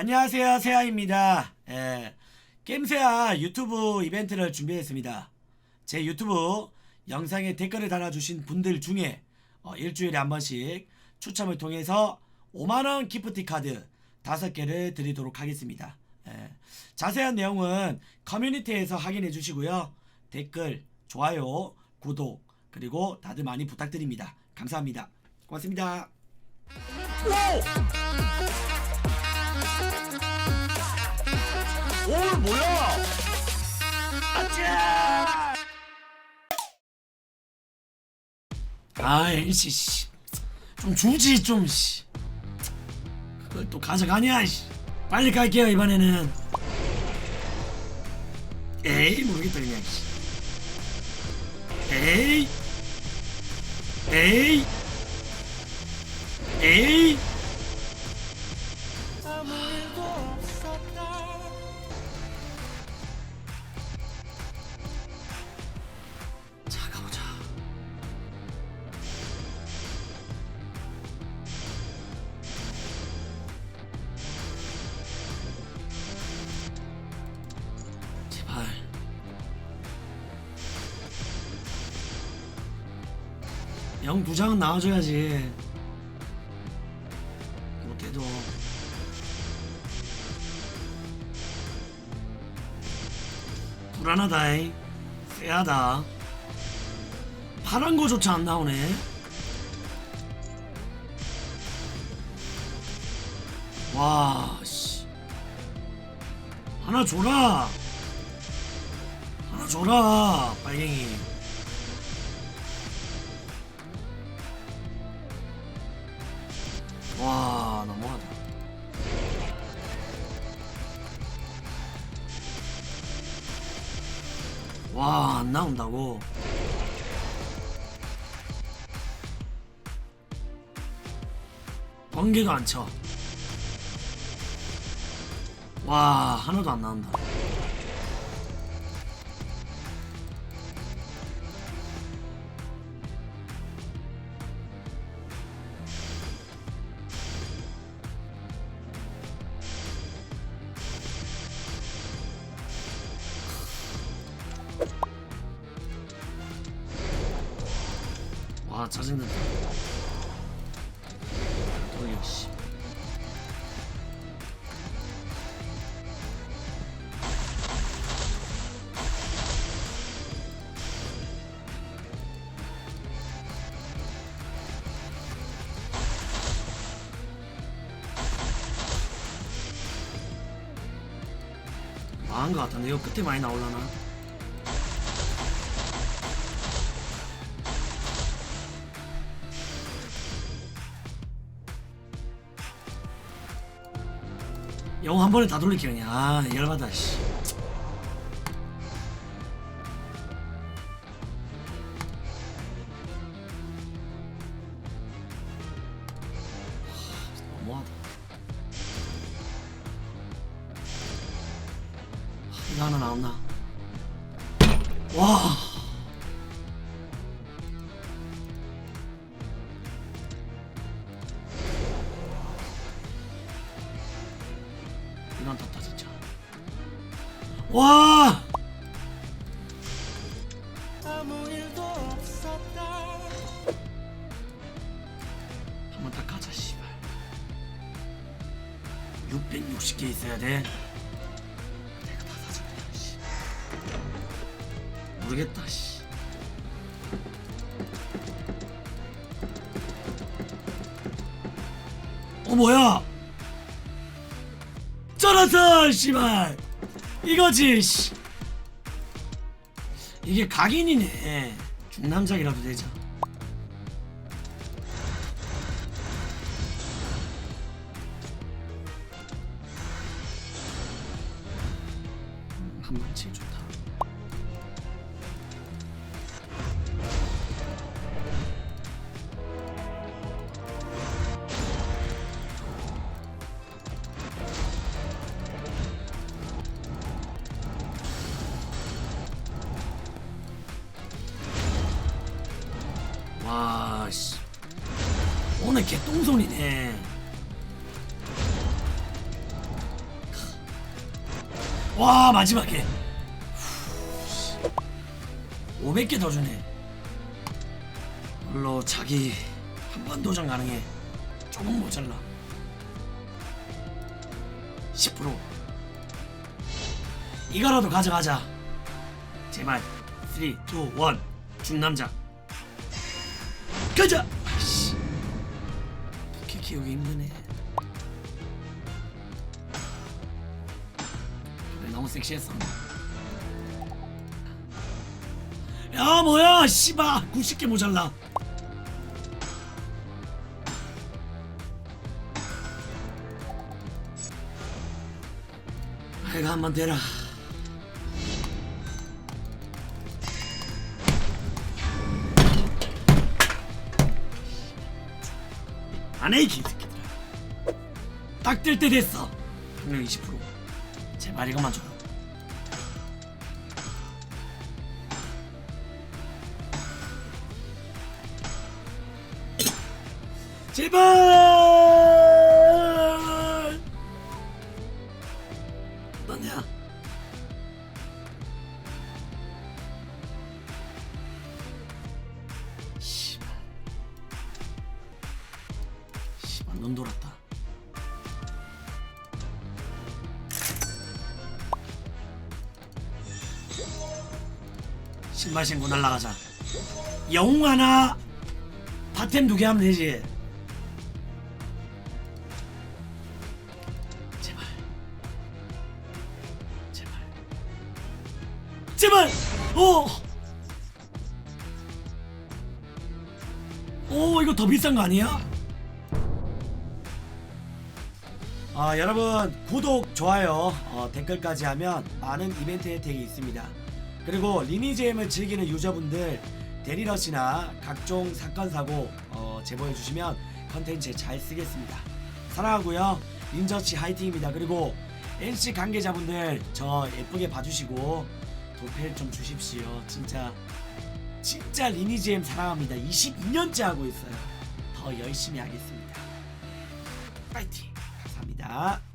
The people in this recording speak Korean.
안녕하세요 세아입니다. 예, 게임세아 유튜브 이벤트를 준비했습니다. 제 유튜브 영상에 댓글을 달아주신 분들 중에 어, 일주일에 한 번씩 추첨을 통해서 5만원 기프티 카드 5개를 드리도록 하겠습니다. 예, 자세한 내용은 커뮤니티에서 확인해 주시고요. 댓글, 좋아요, 구독 그리고 다들 많이 부탁드립니다. 감사합니다. 고맙습니다. 오 뭐야? 아차! 아이 씨, 씨. 좀 주지 좀 씨. 그걸 또 가져가냐 씨. 빨리 갈게요 이번에는. 에이 모르겠다 그냥 씨. 에이 에이 에이 영두 장은 나와줘야지. 못해도. 불안하다잉. 쎄하다. 파란 거조차 안 나오네. 와, 씨. 하나 줘라. 하나 줘라, 빨갱이. 와, 안 나온다고. 번개가 안 쳐. 와, 하나도 안 나온다. 와, 짜증난다. 돌려, 씨. 망한 것 같은데 이거 끝에 많이 나올라나? 영어 한 번에 다 돌리기 그냥. 아 열받아 씨. 하, 너무하다. 하, 이거 하나 나왔나? 와 이건 탔다 진짜 와. 한번 딱 가자 씨발. 660개 있어야 돼. 내가 다 사줄게 씨. 모르겠다 씨. 어, 뭐야? 쩔었어, 씨발. 이거지, 씨. 이게 각인이네. 중남작이라도 되자. 한만치 좋다. 오늘 개똥손이네. 와 마지막에. 500개 더 주네. 물론 자기 한 번 도전 가능해. 조금 모자라. 10% 이거라도 가져가자. 제발. 3, 2, 1 중남자. 가자 키우기 힘드네. 너무 섹시했어? 야 뭐야 씨바 90개 모자라. 아이가 한번 대라 안해 이 개새끼들아 딱뜰때 됐어. 확률 20% 제발 이것만 줘 제발 눈 돌았다. 신발 신고 날라가자. 영웅 하나? 바템 두 개 하면 되지. 제발. 제발. 제발! 오! 오 이거 더 비싼 거 아니야? 아 여러분 구독 좋아요 어, 댓글까지 하면 많은 이벤트 혜택이 있습니다. 그리고 리니지엠을 즐기는 유저분들 데리러시나 각종 사건 사고 어, 제보해 주시면 컨텐츠에 잘 쓰겠습니다. 사랑하고요. 린저치 화이팅입니다. 그리고 NC 관계자분들 저 예쁘게 봐주시고 도펠 좀 주십시오. 진짜 진짜 리니지엠 사랑합니다. 22년째 하고 있어요. 더 열심히 하겠습니다. 파이팅 감사합니다